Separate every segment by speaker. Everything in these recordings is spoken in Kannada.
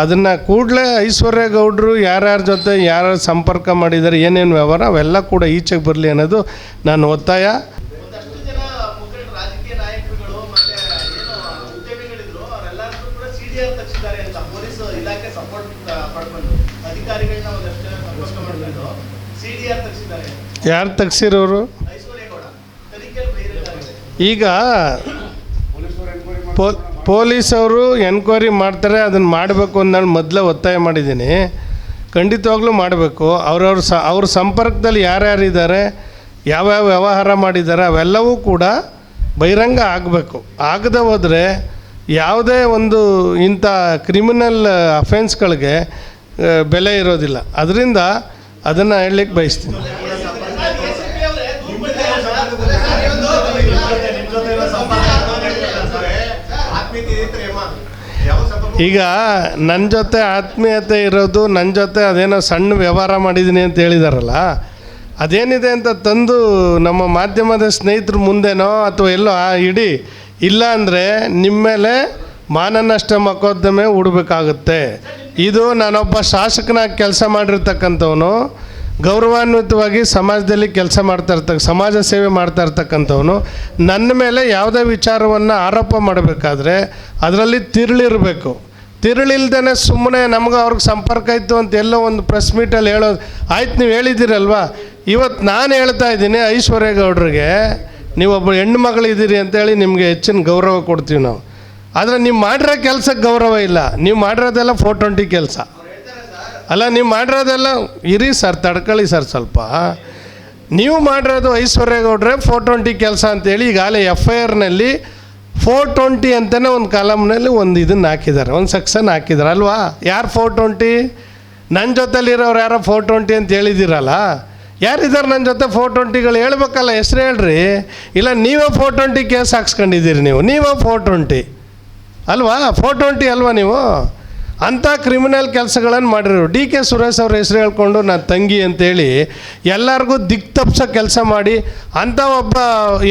Speaker 1: ಅದನ್ನು ಕೂಡಲೇ ಐಶ್ವರ್ಯ ಗೌಡರು ಯಾರ್ಯಾರ ಜೊತೆ ಯಾರ್ಯಾರು ಸಂಪರ್ಕ ಮಾಡಿದ್ದಾರೆ ಏನೇನು ವ್ಯವಹಾರ ಅವೆಲ್ಲ ಕೂಡ ಈಚೆಗೆ ಬರಲಿ ಅನ್ನೋದು ನಾನು ಒತ್ತಾಯ.
Speaker 2: ಒಂದಷ್ಟು ಜನ ಮುಖಂಡ ರಾಜಕೀಯ ನಾಯಕರುಗಳು ಮತ್ತೆ ಏನು ಉದ್ಯಮಿಗಳಿದ್ರು ಅವರೆಲ್ಲರೂ ಕೂಡ ಸಿಡಿಆರ್ ತಪ್ಪಿಸಿದ್ದಾರೆ ಅಂತ ಪೊಲೀಸ್ ಇಲಾಖೆ ಸಪೋರ್ಟ್ ಪಡ್ಕೊಂಡು. ಅಧಿಕಾರಿಗಳನ್ನ ಒಂದಷ್ಟು ಜನ ಸಂಪರ್ಕ ಸಿಡಿಆರ್ ತಪ್ಪಿಸಿದ್ದಾರೆ
Speaker 1: ಯಾರು ತೆಗ್ಸಿರೋರು ಈಗ ಪೋ ಪೊಲೀಸವರು ಎನ್ಕ್ವೈರಿ ಮಾಡ್ತಾರೆ, ಅದನ್ನು ಮಾಡಬೇಕು ಅಂತ ನಾನು ಮೊದಲೇ ಒತ್ತಾಯ ಮಾಡಿದ್ದೀನಿ. ಖಂಡಿತವಾಗ್ಲೂ ಮಾಡಬೇಕು. ಅವ್ರವ್ರ ಸ, ಅವ್ರ ಸಂಪರ್ಕದಲ್ಲಿ ಯಾರ್ಯಾರಿದ್ದಾರೆ ಯಾವ್ಯಾವ ವ್ಯವಹಾರ ಮಾಡಿದ್ದಾರೆ, ಅವೆಲ್ಲವೂ ಕೂಡ ಬಹಿರಂಗ ಆಗಬೇಕು. ಆಗದೆ ಹೋದರೆ ಯಾವುದೇ ಒಂದು ಇಂಥ ಕ್ರಿಮಿನಲ್ ಅಫೆನ್ಸ್ಗಳಿಗೆ ಬೆಲೆ ಇರೋದಿಲ್ಲ. ಅದರಿಂದ ಅದನ್ನು ಹೇಳಲಿಕ್ಕೆ ಬಯಸ್ತೀನಿ. ಈಗ ನನ್ನ ಜೊತೆ ಆತ್ಮೀಯತೆ ಇರೋದು ನನ್ನ ಜೊತೆ ಅದೇನೋ ಸಣ್ಣ ವ್ಯವಹಾರ ಮಾಡಿದ್ದೀನಿ ಅಂತ ಹೇಳಿದಾರಲ್ಲ, ಅದೇನಿದೆ ಅಂತ ತಂದು ನಮ್ಮ ಮಾಧ್ಯಮದ ಸ್ನೇಹಿತರ ಮುಂದೆನೋ ಅಥವಾ ಎಲ್ಲೋ ಇಡೀ, ಇಲ್ಲ ಅಂದರೆ ನಿಮ್ಮ ಮೇಲೆ ಮಾನನಷ್ಟ ಮೊಕದ್ದಮೆ ಹೂಡಬೇಕಾಗುತ್ತೆ. ಇದು ನಾನೊಬ್ಬ ಶಾಸಕನಾಗಿ ಕೆಲಸ ಮಾಡಿರ್ತಕ್ಕಂಥವನು ಗೌರವಾನ್ವಿತವಾಗಿ ಸಮಾಜದಲ್ಲಿ ಕೆಲಸ ಮಾಡ್ತಾ ಇರ್ತಕ್ಕ, ಸಮಾಜ ಸೇವೆ ಮಾಡ್ತಾ ಇರ್ತಕ್ಕಂಥವನು ನನ್ನ ಮೇಲೆ ಯಾವುದೇ ವಿಚಾರವನ್ನು ಆರೋಪ ಮಾಡಬೇಕಾದ್ರೆ ಅದರಲ್ಲಿ ತಿರುಳಿರಬೇಕು. ತಿರುಳಿಲ್ದೇ ಸುಮ್ಮನೆ ನಮ್ಗೆ ಅವ್ರಿಗೆ ಸಂಪರ್ಕ ಇತ್ತು ಅಂತ ಎಲ್ಲೋ ಒಂದು ಪ್ರೆಸ್ ಮೀಟಲ್ಲಿ ಹೇಳೋದು ಆಯ್ತು ನೀವು ಹೇಳಿದ್ದೀರಲ್ವಾ? ಇವತ್ತು ನಾನು ಹೇಳ್ತಾ ಇದ್ದೀನಿ ಗೌಡ್ರಿಗೆ, ನೀವೊಬ್ಬ ಹೆಣ್ಣು ಮಗಳಿದ್ದೀರಿ ಅಂತೇಳಿ ನಿಮಗೆ ಹೆಚ್ಚಿನ ಗೌರವ ಕೊಡ್ತೀವಿ ನಾವು. ಆದರೆ ನೀವು ಮಾಡಿರೋ ಕೆಲಸಕ್ಕೆ ಗೌರವ ಇಲ್ಲ. ನೀವು ಮಾಡಿರೋದೆಲ್ಲ ಫೋರ್ ಟ್ವೆಂಟಿ ಕೆಲಸ. ಅಲ್ಲ, ನೀವು ಮಾಡಿರೋದೆಲ್ಲ, ಇರಿ ಸರ್, ತಡ್ಕೊಳ್ಳಿ ಸರ್ ಸ್ವಲ್ಪ. ನೀವು ಮಾಡಿರೋದು ಐಶ್ವರ್ಯ ಗೌಡ್ರೆ ಫೋರ್ ಟ್ವೆಂಟಿ ಕೆಲಸ ಅಂತೇಳಿ ಈಗಾಗಲೇ ಎಫ್ ಐ ಆರ್ನಲ್ಲಿ ಫೋರ್ ಟ್ವೆಂಟಿ ಅಂತಲೇ ಒಂದು ಕಾಲಮ್ನಲ್ಲಿ ಒಂದು ಇದನ್ನು ಹಾಕಿದ್ದಾರೆ, ಒಂದು ಸೆಕ್ಷನ್ ಹಾಕಿದ್ದಾರೆ ಅಲ್ವಾ? ಯಾರು ಫೋರ್ ಟ್ವೆಂಟಿ ನನ್ನ ಜೊತೆಲಿರೋರು ಯಾರೋ ಫೋರ್ ಟ್ವೆಂಟಿ ಅಂತ ಹೇಳಿದ್ದೀರಲ್ಲ ಯಾರಿದ್ದಾರೆ ನನ್ನ ಜೊತೆ ಫೋರ್ ಟ್ವೆಂಟಿಗಳು ಹೇಳ್ಬೇಕಲ್ಲ, ಹೆಸ್ರು ಹೇಳ್ರಿ. ಇಲ್ಲ, ನೀವೇ ಫೋರ್ ಟ್ವೆಂಟಿ ಕೇಸ್ ಹಾಕ್ಸ್ಕೊಂಡಿದ್ದೀರಿ ನೀವು. ನೀವೇ ಫೋರ್ ಟ್ವೆಂಟಿ ಅಲ್ವಾ? ಫೋರ್ ಟ್ವೆಂಟಿ ಅಲ್ವಾ ನೀವು? ಅಂಥ ಕ್ರಿಮಿನಲ್ ಕೆಲಸಗಳನ್ನು ಮಾಡಿರೋರು ಡಿ ಕೆ ಸುರೇಶ್ ಅವ್ರ ಹೆಸರು ಹೇಳ್ಕೊಂಡು ನಾನು ತಂಗಿ ಅಂತೇಳಿ ಎಲ್ಲರಿಗೂ ದಿಕ್ ತಪ್ಸೋ ಕೆಲಸ ಮಾಡಿ ಅಂಥ ಒಬ್ಬ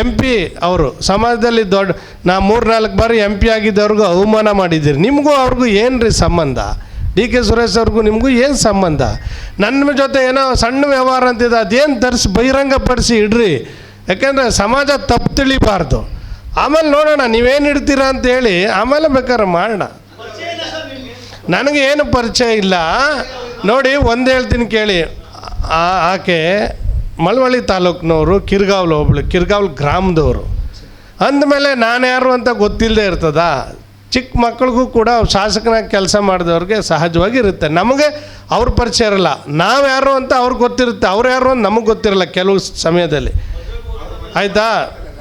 Speaker 1: ಎಂ ಪಿ ಅವರು, ಸಮಾಜದಲ್ಲಿ ದೊಡ್ಡ ನಾ ಮೂರು ನಾಲ್ಕು ಬಾರಿ ಎಂ ಪಿ ಆಗಿದ್ದವ್ರಿಗೂ ಅವಮಾನ ಮಾಡಿದ್ದೀರಿ. ನಿಮಗೂ ಅವ್ರಿಗೂ ಏನು ರೀ ಸಂಬಂಧ? ಡಿ ಕೆ ಸುರೇಶ್ ಅವ್ರಿಗೂ ನಿಮಗೂ ಏನು ಸಂಬಂಧ? ನನ್ನ ಜೊತೆ ಏನೋ ಸಣ್ಣ ವ್ಯವಹಾರ ಅಂತಿದೆ, ಅದೇನು ತರಿಸಿ ಬಹಿರಂಗಪಡಿಸಿ ಇಡ್ರಿ? ಯಾಕೆಂದರೆ ಸಮಾಜ ತಪ್ಪು ತಿಳಿಬಾರ್ದು. ಆಮೇಲೆ ನೋಡೋಣ, ನೀವೇನು ಇಡ್ತೀರಾ ಅಂತೇಳಿ ಆಮೇಲೆ ಬೇಕಾದ್ರೆ ಮಾಡೋಣ. ನನಗೆ ಏನು ಪರಿಚಯ ಇಲ್ಲ. ನೋಡಿ ಒಂದು ಹೇಳ್ತೀನಿ ಕೇಳಿ. ಆಕೆ ಮಳವಳ್ಳಿ ತಾಲೂಕಿನವರು, ಕಿರ್ಗಾವ್ಲು ಒಬ್ಳು ಕಿರ್ಗಾವ್ಲು ಗ್ರಾಮದವರು. ಅಂದಮೇಲೆ ನಾನು ಯಾರು ಅಂತ ಗೊತ್ತಿಲ್ಲದೆ ಇರ್ತದ? ಚಿಕ್ಕ ಮಕ್ಕಳಿಗೂ ಕೂಡ ಶಾಸಕನಾಗಿ ಕೆಲಸ ಮಾಡಿದವ್ರಿಗೆ ಸಹಜವಾಗಿ ಇರುತ್ತೆ ನಮಗೆ ಅವ್ರ ಪರಿಚಯ ಇರಲ್ಲ. ನಾವು ಯಾರು ಅಂತ ಅವ್ರಿಗೆ ಗೊತ್ತಿರುತ್ತೆ. ಅವ್ರು ಯಾರು ಅಂತ ನಮಗೆ ಗೊತ್ತಿರಲ್ಲ ಕೆಲವು ಸಮಯದಲ್ಲಿ. ಆಯಿತಾ?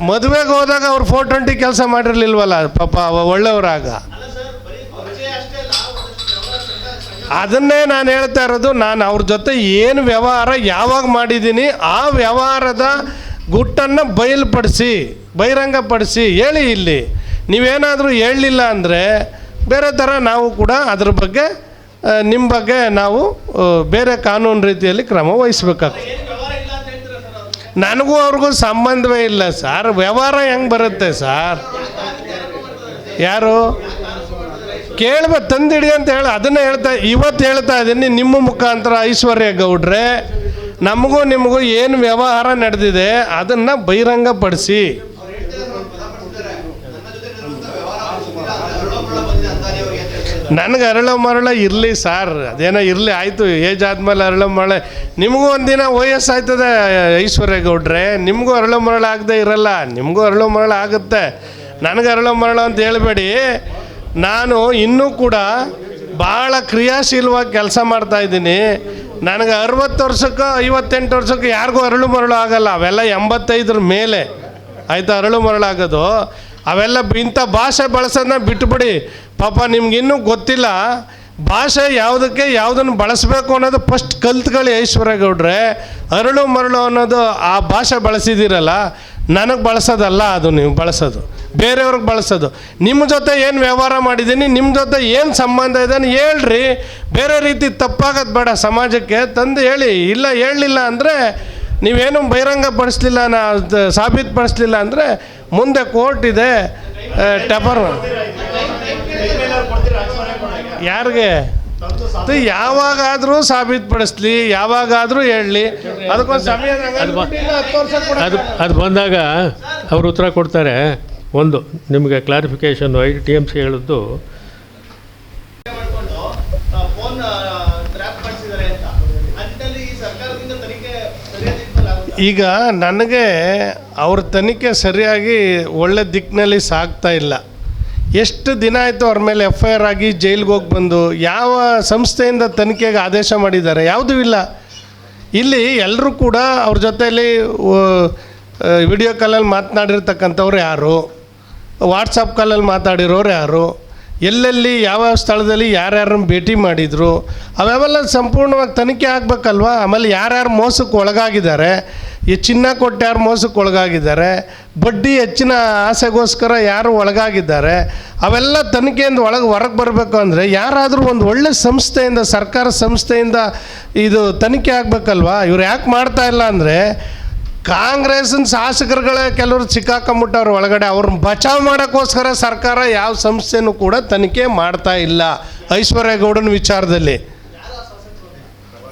Speaker 1: ಮದುವೆಗೆ ಹೋದಾಗ ಅವ್ರು ಫೋರ್ ಟ್ವೆಂಟಿ ಕೆಲಸ ಮಾಡಿರಲಿಲ್ವಲ್ಲ ಪಾಪ ಒಳ್ಳೆಯವರಾಗ
Speaker 2: ಅಲ್ಲ ಸರ್ ಬರೀ ಪರಿಚಯ ಅಷ್ಟೇ ಅಲ್ಲ ಒಂದಷ್ಟು ವ್ಯವಹಾರ ಸಂಘ ಸಂಘ
Speaker 1: ಅದನ್ನೇ ನಾನು ಹೇಳ್ತಾ ಇರೋದು, ನಾನು ಅವ್ರ ಜೊತೆ ಏನು ವ್ಯವಹಾರ ಯಾವಾಗ ಮಾಡಿದ್ದೀನಿ, ಆ ವ್ಯವಹಾರದ ಗುಟ್ಟನ್ನು ಬಯಲುಪಡಿಸಿ, ಬಹಿರಂಗಪಡಿಸಿ ಹೇಳಿ ಇಲ್ಲಿ. ನೀವೇನಾದರೂ ಹೇಳಲಿಲ್ಲ ಅಂದರೆ ಬೇರೆ ಥರ ನಾವು ಕೂಡ ಅದ್ರ ಬಗ್ಗೆ ನಿಮ್ಮ ಬಗ್ಗೆ ನಾವು ಬೇರೆ ಕಾನೂನು ರೀತಿಯಲ್ಲಿ ಕ್ರಮ ವಹಿಸ್ಬೇಕಾಗ್ತದೆ. ನನಗೂ ಅವ್ರಿಗೂ ಸಂಬಂಧವೇ ಇಲ್ಲ, ಸರ್. ವ್ಯವಹಾರ ಹೆಂಗೆ ಬರುತ್ತೆ, ಸರ್? ಯಾರು? ಕೇಳ್ಬೇಕು ತಂದಿಡಿ ಅಂತ ಹೇಳಿ ಅದನ್ನ ಹೇಳ್ತಾ, ಇವತ್ತು ಹೇಳ್ತಾ ಇದ್ದೀನಿ ನಿಮ್ಮ ಮುಖಾಂತರ ಐಶ್ವರ್ಯ ಗೌಡ್ರೆ. ನಮಗೂ ನಿಮಗೂ ಏನು ವ್ಯವಹಾರ ನಡೆದಿದೆ ಅದನ್ನು ಬಹಿರಂಗಪಡಿಸಿ. ನನಗೆ ಅರಳ ಮರಳ ಇರಲಿ ಸರ್, ಅದೇನೋ ಇರಲಿ ಆಯಿತು, ಏಜ್ ಆದಮೇಲೆ ಅರಳ ಮರಳ. ನಿಮಗೂ ಒಂದಿನ ವಯಸ್ಸು ಆಯ್ತದೆ ಐಶ್ವರ್ಯ ಗೌಡ್ರೆ. ನಿಮಗೂ ಅರಳು ಮರಳ ಆಗದೆ ಇರಲ್ಲ, ನಿಮಗೂ ಅರಳು ಮರಳ ಆಗುತ್ತೆ. ನನಗೆ ಅರಳು ಮರಳ ಅಂತ ಹೇಳಬೇಡಿ. ನಾನು ಇನ್ನೂ ಕೂಡ ಭಾಳ ಕ್ರಿಯಾಶೀಲವಾಗಿ ಕೆಲಸ ಮಾಡ್ತಾ ಇದ್ದೀನಿ. ನನಗೆ ಅರವತ್ತು ವರ್ಷಕ್ಕೆ, ಐವತ್ತೆಂಟು ವರ್ಷಕ್ಕೆ ಯಾರಿಗೂ ಅರಳು ಮರಳು ಆಗಲ್ಲ. ಅವೆಲ್ಲ ಎಂಬತ್ತೈದರ ಮೇಲೆ. ಆಯಿತಾ? ಅರಳು ಮರಳಾಗೋದು ಅವೆಲ್ಲ ಇಂಥ ಭಾಷೆ ಬಳಸೋದನ್ನ ಬಿಟ್ಬಿಡಿ. ಪಾಪ ನಿಮ್ಗಿನ್ನೂ ಗೊತ್ತಿಲ್ಲ. ಭಾಷೆ ಯಾವುದಕ್ಕೆ ಯಾವುದನ್ನು ಬಳಸಬೇಕು ಅನ್ನೋದು ಫಸ್ಟ್ ಕಲ್ತ್ಕೊಳ್ಳಿ ಐಶ್ವರ್ಯ ಗೌಡ್ರೆ ಅರಳು ಮರಳು ಅನ್ನೋದು ಆ ಭಾಷೆ ಬಳಸಿದ್ದೀರಲ್ಲ, ನನಗೆ ಬಳಸೋದಲ್ಲ ಅದು, ನೀವು ಬಳಸೋದು. ಬೇರೆಯವ್ರಿಗೆ ಬಳಸೋದು. ನಿಮ್ಮ ಜೊತೆ ಏನು ವ್ಯವಹಾರ ಮಾಡಿದ್ದೀನಿ ನಿಮ್ಮ ಜೊತೆ ಏನು ಸಂಬಂಧ ಇದೆ ಹೇಳ್ರಿ. ಬೇರೆ ರೀತಿ ತಪ್ಪಾಗೋದು ಬೇಡ ಸಮಾಜಕ್ಕೆ. ತಂದು ಹೇಳಿ ಇಲ್ಲ ಹೇಳಲಿಲ್ಲ ಅಂದರೆ ನೀವೇನು ಬಹಿರಂಗ ಪಡಿಸ್ಲಿಲ್ಲ ನಾ ಸಾಬೀತು ಪಡಿಸ್ಲಿಲ್ಲ ಅಂದರೆ ಮುಂದೆ ಕೋರ್ಟ್ ಇದೆ ಟೆಪರ್ ಯಾರಿಗೆ? ಯಾವಾಗಾದರೂ ಸಾಬೀತುಪಡಿಸ್ಲಿ ಯಾವಾಗಾದ್ರೂ ಹೇಳಲಿ. ಅದಕ್ಕೊಂದು ಸಮಯ
Speaker 3: ಅದು ಅದು ಬಂದಾಗ ಅವರು ಉತ್ತರ ಕೊಡ್ತಾರೆ. ಒಂದು, ನಿಮಗೆ clarification I T M C ಹೇಳಿದ್ದು.
Speaker 1: ಈಗ ನನಗೆ ಅವ್ರ ತನಿಖೆ ಸರಿಯಾಗಿ ಒಳ್ಳೆ ದಿಕ್ಕಿನಲ್ಲಿ ಸಾಗ್ತಾ ಇಲ್ಲ. ಎಷ್ಟು ದಿನ ಆಯಿತು ಅವ್ರ ಮೇಲೆ ಎಫ್ ಐ ಆರ್ ಆಗಿ ಜೈಲಿಗೆ ಹೋಗಿ ಬಂದು, ಯಾವ ಸಂಸ್ಥೆಯಿಂದ ತನಿಖೆಗೆ ಆದೇಶ ಮಾಡಿದ್ದಾರೆ? ಯಾವುದೂ ಇಲ್ಲ. ಇಲ್ಲಿ ಎಲ್ಲರೂ ಕೂಡ ಅವ್ರ ಜೊತೆಯಲ್ಲಿ ವಿಡಿಯೋ ಕಾಲಲ್ಲಿ ಮಾತನಾಡಿರ್ತಕ್ಕಂಥವ್ರು ಯಾರು? ವಾಟ್ಸಪ್ ಕಾಲಲ್ಲಿ ಮಾತಾಡಿರೋರು ಯಾರು? ಎಲ್ಲೆಲ್ಲಿ, ಯಾವ ಸ್ಥಳದಲ್ಲಿ ಯಾರ್ಯಾರನ್ನು ಭೇಟಿ ಮಾಡಿದರು? ಅವೆಲ್ಲ ಸಂಪೂರ್ಣವಾಗಿ ತನಿಖೆ ಆಗಬೇಕಲ್ವಾ? ಆಮೇಲೆ ಯಾರ್ಯಾರು ಮೋಸಕ್ಕೆ ಒಳಗಾಗಿದ್ದಾರೆ? ಈ ಚಿನ್ನ ಕೊಟ್ಟು ಯಾರು ಮೋಸಕ್ಕೆ ಒಳಗಾಗಿದ್ದಾರೆ? ಬಡ್ಡಿ ಹೆಚ್ಚಿನ ಆಸೆಗೋಸ್ಕರ ಯಾರು ಒಳಗಾಗಿದ್ದಾರೆ? ಅವೆಲ್ಲ ತನಿಖೆಯಿಂದ ಒಳಗೆ ಹೊರಗೆ ಬರಬೇಕು ಅಂದರೆ ಯಾರಾದರೂ ಒಂದು ಒಳ್ಳೆ ಸಂಸ್ಥೆಯಿಂದ, ಸರ್ಕಾರ ಸಂಸ್ಥೆಯಿಂದ ಇದು ತನಿಖೆ ಆಗಬೇಕಲ್ವಾ? ಇವ್ರು ಯಾಕೆ ಮಾಡ್ತಾ ಇಲ್ಲ ಅಂದರೆ ಕಾಂಗ್ರೆಸ್ನ ಶಾಸಕರುಗಳೇ ಕೆಲವರು ಸಿಕ್ಕಾಕೊಂಬಿಟ್ಟವ್ರು ಒಳಗಡೆ ಅವ್ರನ್ನ ಬಚಾವ್ ಮಾಡೋಕ್ಕೋಸ್ಕರ ಸರ್ಕಾರ ಯಾವ ಸಂಸ್ಥೆನೂ ಕೂಡ ತನಿಖೆ ಮಾಡ್ತಾ ಇಲ್ಲ ಐಶ್ವರ್ಯ ಗೌಡನ ವಿಚಾರದಲ್ಲಿ.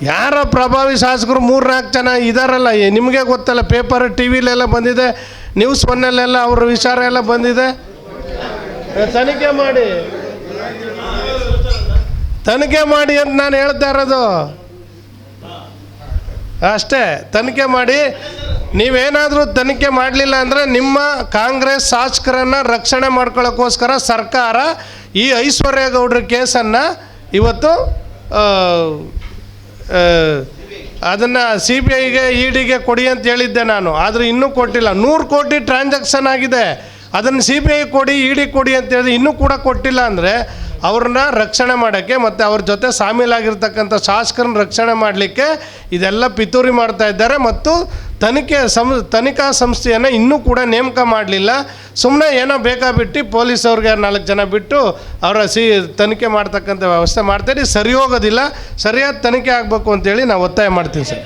Speaker 1: ಯಾರ ಪ್ರಭಾವಿ ಶಾಸಕರು ಮೂರು ನಾಲ್ಕು ಜನ ಇದಾರಲ್ಲ ನಿಮಗೆ ಗೊತ್ತಲ್ಲ, ಪೇಪರ್ ಟಿ ವಿಲೆಲ್ಲ ಬಂದಿದೆ, ನ್ಯೂಸ್ ಒನ್ನಲ್ಲೆಲ್ಲ ಅವ್ರ ವಿಚಾರ ಎಲ್ಲ ಬಂದಿದೆ. ತನಿಖೆ ಮಾಡಿ. ತನಿಖೆ ಮಾಡಿ ಅಂತ ನಾನು ಹೇಳ್ತಾ ಇರೋದು. ಅಷ್ಟೇ, ತನಿಖೆ ಮಾಡಿ, ನೀವೇನಾದರೂ ತನಿಖೆ ಮಾಡಲಿಲ್ಲ ಅಂದರೆ ನಿಮ್ಮ ಕಾಂಗ್ರೆಸ್ ಶಾಸಕರನ್ನು ರಕ್ಷಣೆ ಮಾಡ್ಕೊಳ್ಳೋಕ್ಕೋಸ್ಕರ ಸರ್ಕಾರ ಈ ಐಶ್ವರ್ಯ ಗೌಡ್ರ ಕೇಸನ್ನು ಇವತ್ತು ಅದನ್ನು ಸಿ ಬಿ ಐಗೆ ಇ ಡಿಗೆ ಕೊಡಿ ಅಂತ ಹೇಳಿದ್ದೆ ನಾನು. ಆದರೆ ಇನ್ನೂ ಕೊಟ್ಟಿಲ್ಲ. ನೂರು ಕೋಟಿ ಟ್ರಾನ್ಸಾಕ್ಷನ್ ಆಗಿದೆ. ಅದನ್ನು ಸಿ ಬಿ ಐ ಕೊಡಿ ಇ ಡಿ ಕೊಡಿ ಅಂತ ಹೇಳಿದ್ರೆ ಇನ್ನೂ ಕೂಡ ಕೊಟ್ಟಿಲ್ಲ ಅಂದರೆ ಅವ್ರನ್ನ ರಕ್ಷಣೆ ಮಾಡೋಕ್ಕೆ ಮತ್ತು ಅವ್ರ ಜೊತೆ ಸಾಮೀಲಾಗಿರ್ತಕ್ಕಂಥ ಶಾಸಕರನ್ನ ರಕ್ಷಣೆ ಮಾಡಲಿಕ್ಕೆ ಇದೆಲ್ಲ ಪಿತೂರಿ ಮಾಡ್ತಾ ಇದ್ದಾರೆ ಮತ್ತು ತನಿಖೆ ಸಂ, ತನಿಖಾ ಸಂಸ್ಥೆಯನ್ನು ಇನ್ನೂ ಕೂಡ ನೇಮಕ ಮಾಡಲಿಲ್ಲ. ಸುಮ್ಮನೆ ಏನೋ ಬೇಕಾಬಿಟ್ಟು ಪೊಲೀಸ್ ಅವ್ರಿಗೆ ನಾಲ್ಕು ಜನ ಬಿಟ್ಟು ಅವರ ಸಿ, ತನಿಖೆ ಮಾಡ್ತಕ್ಕಂಥ ವ್ಯವಸ್ಥೆ ಮಾಡ್ತೀರಿ ಸರಿ ಹೋಗೋದಿಲ್ಲ. ಸರಿಯಾದ ತನಿಖೆ ಆಗಬೇಕು ಅಂತೇಳಿ ನಾವು ಒತ್ತಾಯ ಮಾಡ್ತೀವಿ ಸರ್.